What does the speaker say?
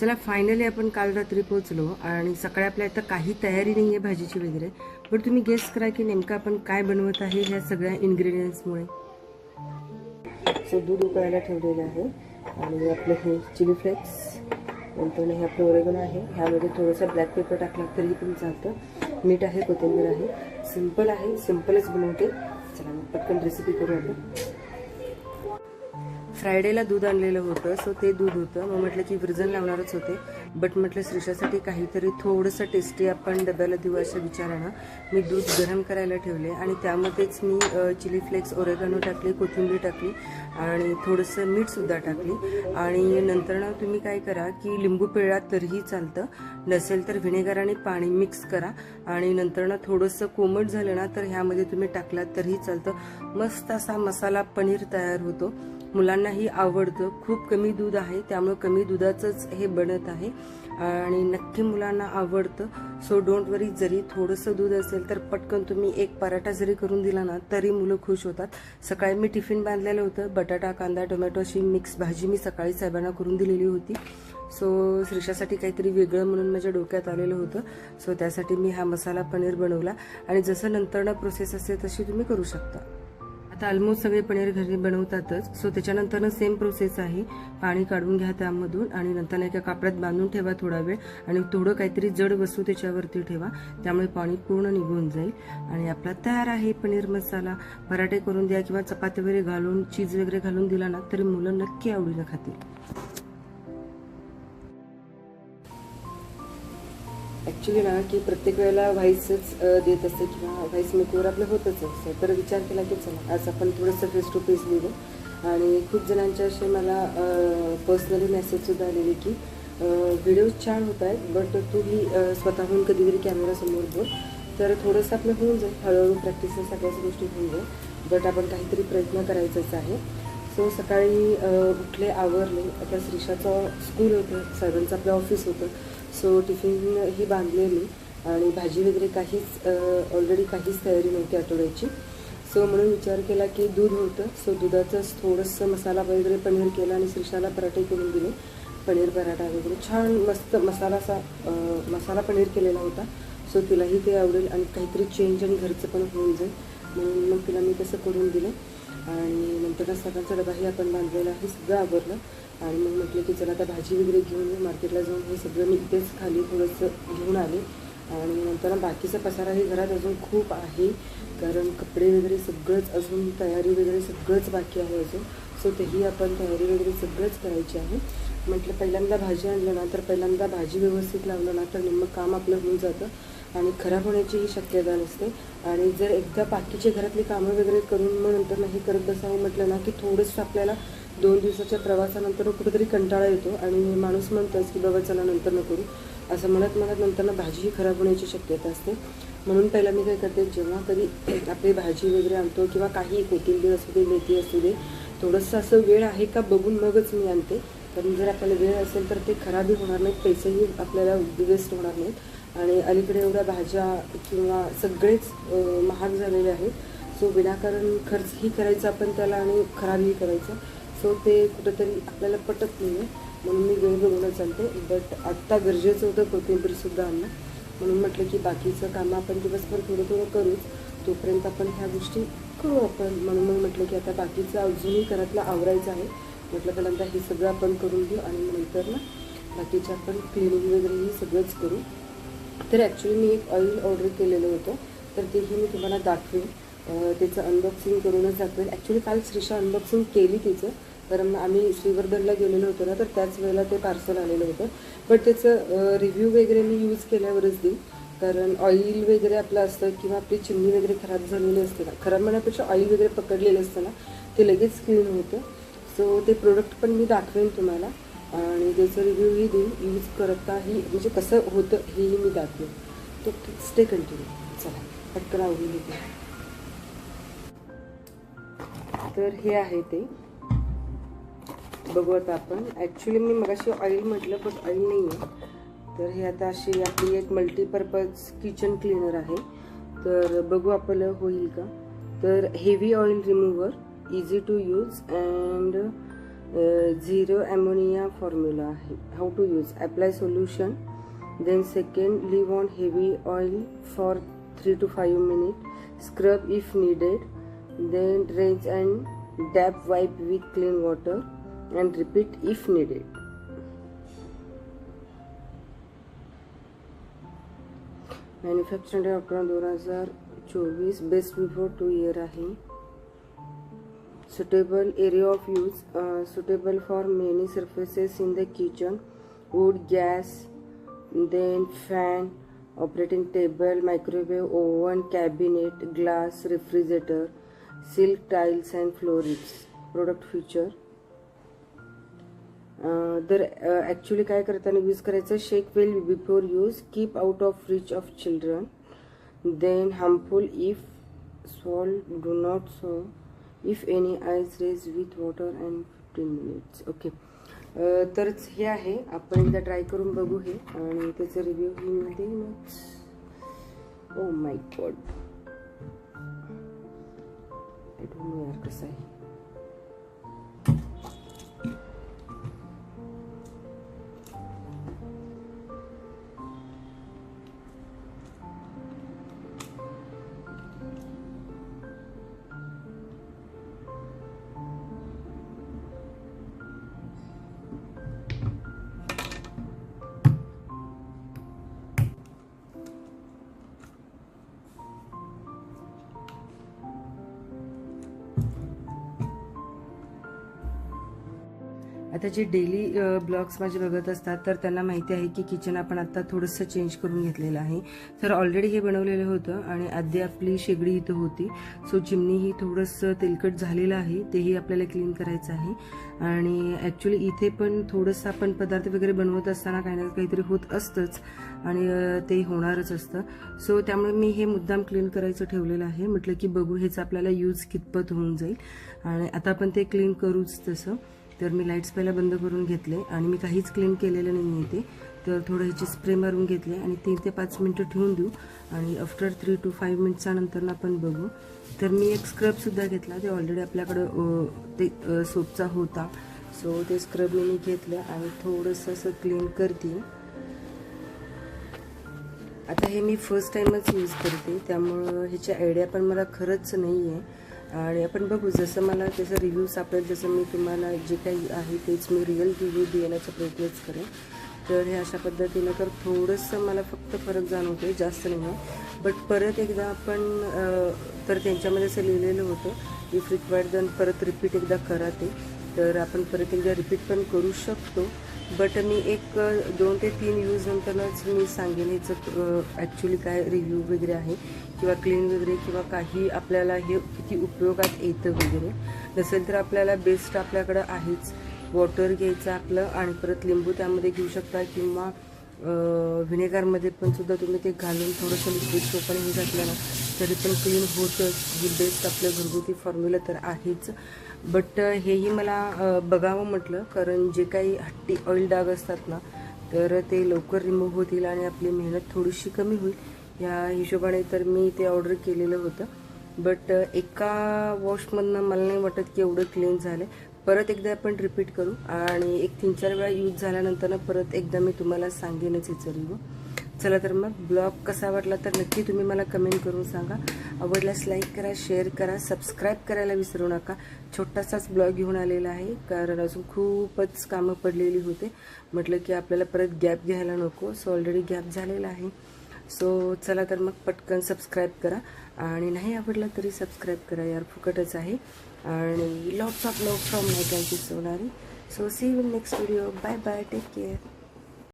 चला फायनली आपण काल रात्री पोहोचलो आणि सकाळी आपल्या इथं काही तयारी नाही आहे भाजीची वगैरे. पण तुम्ही गेस करा की नेमकं आपण काय बनवत आहे ह्या सगळ्या इन्ग्रेडियंट्समुळे सो दूध उकळायला ठेवलेलं आहे आणि आपलं हे चिली फ्लेक्स नंतर हे आपलं ओरेगन आहे. ह्यामध्ये थोडंसं ब्लॅक पेपर टाकला तरी पण चालतं. मीठ आहे कोथिंबीर आहे. सिंपल आहे सिम्पलच बनवते. चला मग पटकन रेसिपी करू आपण. फ्रायडेला दूध आणलेलं होतं सो ते दूध होतं. मग म्हटलं की विरजन लावणारच होते. बट म्हटलं श्रीषासाठी काहीतरी थोडंसं टेस्टी आपण डब्याला देऊ अशा विचारानं मी दूध गरम करायला ठेवले. आणि त्यामध्येच मी चिली फ्लेक्स ओरेगानो टाकली कोथिंबीर टाकली आणि थोडंसं मीठसुद्धा टाकली. आणि नंतर ना तुम्ही काय करा की लिंबू पिळा तरीही चालतं. नसेल तर व्हिनेगर आणि पाणी मिक्स करा. आणि नंतर ना थोडंसं कोमट झालं ना तर ह्यामध्ये तुम्ही टाकलात तरीही चालतं. मस्त असा मसाला पनीर तयार होतो. मुलांनाही आवडतं. खूप कमी दूध आहे त्यामुळं कमी दुधाचंच हे बनत आहे. आणि नक्की मुलांना आवडतं. सो डोंट वरी जरी थोडंसं दूध असेल तर पटकन तुम्ही एक पराठा जरी करून दिला ना तरी मुलं खुश होतात. सकाळी मी टिफिन बांधलेलं होतं. बटाटा कांदा टोमॅटो अशी मिक्स भाजी मी सकाळी साहेबांना करून दिलेली होती. सो श्रीषासाठी काहीतरी वेगळं म्हणून माझ्या डोक्यात आलेलं होतं. सो त्यासाठी मी हा मसाला पनीर बनवला. आणि जसं नंतरनं प्रोसेस असेल तशी तुम्ही करू शकता. आता ऑलमोस्ट सगळे पनीर घरी बनवतातच. सो त्याच्यानंतर सेम प्रोसेस आहे. पाणी काढून घ्या त्यामधून आणि नंतर एका कापड्यात बांधून ठेवा थोडा वेळ आणि थोडं काहीतरी जड वस्तू त्याच्यावरती ठेवा. त्यामुळे पाणी पूर्ण निघून जाईल. आणि आपला तयार आहे पनीर मसाला. पराठे करून द्या किंवा चपाती वगैरे घालून चीज वगैरे घालून दिला ना तरी मुलं नक्की आवडीनं खातील. ॲक्च्युली ना की प्रत्येक वेळेला व्हाईसच देत असते किंवा व्हाईस मेकवर आपलं होतच असतं तर विचार केला की चला आज आपण थोडंसं फेस टू फेस लिहू आणि खूप जणांच्या असे मला पर्सनली मेसेजसुद्धा आलेले की व्हिडिओज छान होत आहेत बट तुम्ही स्वतःहून कधीतरी कॅमेरासमोर बोल तर थोडंसं आपलं होऊन जाईल. हळूहळू प्रॅक्टिस सगळ्याच गोष्टी होऊन जाईल. बट आपण काहीतरी प्रयत्न करायचाच आहे. सो सकाळी उठले आवरले. आता श्रीषाचं स्कूल होतं. साहेबांचं आपलं ऑफिस होतं. सो टिफिन ही बांधले मी आणि भाजी वगैरे काहीच ऑलरेडी काहीच तयारी नव्हती आठवड्याची. सो म्हणून विचार केला की दूध होतं. सो दुधाचंच थोडंसं मसाला वगैरे पनीर केला आणि श्रीशाला पराठे करून दिले. पनीर पराठा वगैरे. छान मस्त मसाला असा मसाला पनीर केलेला होता. सो तिलाही ते आवडेल आणि काहीतरी चेंज आणि घरचं पण होऊन जाईल. म्हणून मग तिला मी तसं करून दिलं. आणि नंतर सकाळचा डबाही आपण बांधलेला आहे सगळं आवरलं. आणि मग म्हटलं की चला आता भाजी वगैरे घेऊन मार्केटला जाऊन हे सगळं मी इथेच खाली थोडंसं घेऊन आले. आणि नंतर बाकीचा पसारा हे घरात अजून खूप आहे कारण कपडे वगैरे सगळंच अजून तयारी वगैरे सगळंच बाकी आहे अजून. सो तेही आपण तयारी वगैरे सगळंच करायची आहे. म्हटलं पहिल्यांदा भाजी आणलं ना तर पहिल्यांदा भाजी व्यवस्थित लावलं ना तर निम्मं काम आपलं होऊन जातं. आणि खराब होण्याचीही शक्यता नसते. आणि जर एकदा बाकीचे घरातली कामं वगैरे करून मग नंतर नाही करत बसावं म्हटलं ना की थोडंसं आपल्याला दोन दिवसाच्या प्रवासानंतर कुठेतरी कंटाळा येतो आणि माणूस म्हणतोच की बाबा चला नंतर न करू. असं म्हणत म्हणत नंतर ना भाजीही खराब होण्याची शक्यता असते. म्हणून पहिला मी काय करते जेव्हा कधी आपली भाजी वगैरे आणतो किंवा काही कोथिंबीर असू दे मेथी असू दे थोडंसं असं वेळ आहे का बघून मगच मी आणते. कारण जर आपल्याला वेळ असेल तर ते खराबही होणार नाहीत पैसेही आपल्याला वेस्ट होणार नाहीत. आणि अलीकडे एवढ्या भाज्या किंवा सगळेच महाग झालेले आहेत. सो विनाकारण खर्चही करायचा आपण त्याला आणि खराबही करायचं. सो ते कुठंतरी आपल्याला पटत नाही आहे म्हणून मी वेळ बघूनच चालते. बट आत्ता गरजेचं होतं कोथिंबीरसुद्धा आणणं. म्हणून म्हटलं की बाकीचं कामं आपण दिवसभर थोडं थोडं करूच. तोपर्यंत आपण ह्या गोष्टी करू आपण. म्हणून मग म्हटलं की आता बाकीचं अजूनही घरातलं आवरायचं आहे. म्हटलं पहिल्यांदा हे सगळं आपण करून घेऊ आणि नंतर ना बाकीच्या आपण क्लिनिंग वगैरे सगळंच करू. तर ॲक्च्युली मी एक ऑइल ऑर्डर केलेलं होतं. तर तेही मी तुम्हाला दाखवेन. त्याचं अनबॉक्सिंग करूनच दाखवेल ॲक्च्युली काल श्रीषा अनबॉक्सिंग केली तिचं. कारण आम्ही श्रीवर्धनला गेलेलो होतो ना तर त्याच वेळेला ते पार्सल आलेलं होतं. बट त्याचं रिव्ह्यू वगैरे मी यूज केल्यावरच देईन. कारण ऑइल वगैरे आपलं असतं किंवा आपली चिमणी वगैरे खराब झालेली असते ना खराब म्हणण्यापेक्षा ऑइल वगैरे पकडलेलं असतं ना ते लगेच क्लीन होतं. सो ते प्रोडक्ट पण मी दाखवेन तुम्हाला. आणि त्याचं रिव्ह्यूही देऊ यूज करताही म्हणजे कसं होतं हेही मी दाखवेन. तो स्टे कंटिन्यू चला पटकन आवडून घेते. तर हे आहे ते. बघू आता आपण. ॲक्च्युली मी मगाशी ऑइल म्हटलं पण ऑइल नाही आहे तर हे आता अशी आपली एक मल्टीपर्पज किचन क्लीनर आहे. तर बघू आपलं होईल का. तर heavy oil remover easy to use and zero ammonia formula आहे how to use apply solution then second leave on heavy oil for three to five minute scrub if needed then rinse and dab wipe with clean water and repeat if needed manufacturing अकरा दोन हजार चोवीस best before two year आहे। suitable area of use uh, suitable for many surfaces in the kitchen wood gas then fan operating table microwave oven cabinet glass refrigerator silk tiles and floorings product feature तर actually काय करताना use करायचं shake well before use keep out of reach of children then harmful if salt do not so if any eyes rinse with water and fifteen minutes okay तर हे आहे. आपण एकदा try करून बघू हे. आणि त्याचा रिव्ह्यू ही मी देईनच ओ my god I don't know यार कसं आहे. आता जे डेली ब्लॉग्स माझे बघत असतात तर त्यांना माहिती आहे की किचन आपण आता थोडंसं चेंज करून घेतलेलं आहे. तर ऑलरेडी हे बनवलेलं होतं आणि आधी आपली शेगडी इथं होती. सो चिमणी ही थोडंसं तेलकट झालेलं आहे तेही आपल्याला क्लीन करायचं आहे. आणि ॲक्च्युली इथे पण थोडंसं आपण पदार्थ वगैरे बनवत असताना काही ना काहीतरी होत असतंच आणि ते होणारच असतं. सो त्यामुळे मी हे मुद्दाम क्लीन करायचं ठेवलेलं आहे. म्हटलं की बघू हेच आपल्याला यूज कितपत होऊन जाईल. आणि आता आपण ते क्लीन करूच तसं. तर मी लाईट्स पहिला बंद करून घेतले आणि मी काहीच क्लीन केलेलं नाही आहे ते तर थोडं ह्याची स्प्रे मारून घेतले आणि तीन ते पाच मिनटं ठेवून देऊ. आणि आफ्टर थ्री टू फाईव्ह मिनिट्सानंतर आपण बघू. तर मी एक स्क्रबसुद्धा घेतला. ते ऑलरेडी आपल्याकडं ते सोपचा होता. सो ते स्क्रब मी घेतलं आणि थोडंसं असं क्लीन करते. आता हे मी फर्स्ट टाईमच यूज करते. त्यामुळं ह्याची आयडिया पण मला खरंच नाही आहे आणि आपण बघू जसं मला त्याचा रिव्ह्यू सापडेल जसं मी तुम्हाला जे काही आहे तेच मी रिअल रिव्ह्यू देण्याचा प्रयत्नच करेन. तर हे अशा पद्धतीनं तर थोडंसं मला फक्त फरक जाणवतो जास्त नाही आहे बट परत एकदा आपण तर त्यांच्यामध्ये असं लिहिलेलं होतं इफ रिक्वायर्ड दन परत रिपीट एकदा करा ते. तर आपण परत एकदा रिपीट पण करू शकतो. बट मी एक दोन ते तीन यूज नंतरच मी सांगेन याचं ॲक्च्युली काय रिव्ह्यू वगैरे आहे किंवा क्लीन वगैरे किंवा काही आपल्याला हे किती उपयोगात येतं वगैरे. नसेल तर आपल्याला बेस्ट आपल्याकडं आहेच. वॉटर घ्यायचं आपलं आणि परत लिंबू त्यामध्ये घेऊ शकता किंवा व्हिनेगारमध्ये पण सुद्धा तुम्ही ते घालून थोडंसं लिक्विड सोपाने हे घातलं ना तरी पण क्लीन होतंच. ही बेस्ट आपलं घरगुती फॉर्म्युला तर आहेच. बट हेही मला बघावं म्हटलं कारण जे काही हट्टी ऑइल डाग असतात ना तर ते लवकर रिमूव्ह होतील आणि आपली मेहनत थोडीशी कमी होईल. या हिशोबाने तर मी ते ऑर्डर केलेलं होतं. बट एका वॉशमधनं मला नाही वाटत की एवढं क्लीन झालं परत एकदा आपण रिपीट करू. आणि एक तीन चार वेळा यूज झाल्यानंतर परत एकदा मी तुम्हाला सांगेनच विचारू हो. चला तर मग ब्लॉग कसा वाटला तर नक्की तुम्ही मला कमेंट करून सांगा. आवडल्यास लाईक करा शेअर करा सबस्क्राईब करायला विसरू नका. छोटासाच ब्लॉग घेऊन आलेला आहे कारण अजून खूपच कामं पडलेली होते. म्हटलं की आपल्याला परत गॅप घ्यायला नको. सो ऑलरेडी गॅप झालेला आहे. सो चला तर मग पटकन सबस्क्राईब करा. आणि नाही आवडला तरी सबस्क्राईब करा यार. फुकटच आहे. and lots of love from Megan Sonari. So see you in next video. Bye bye. Take care.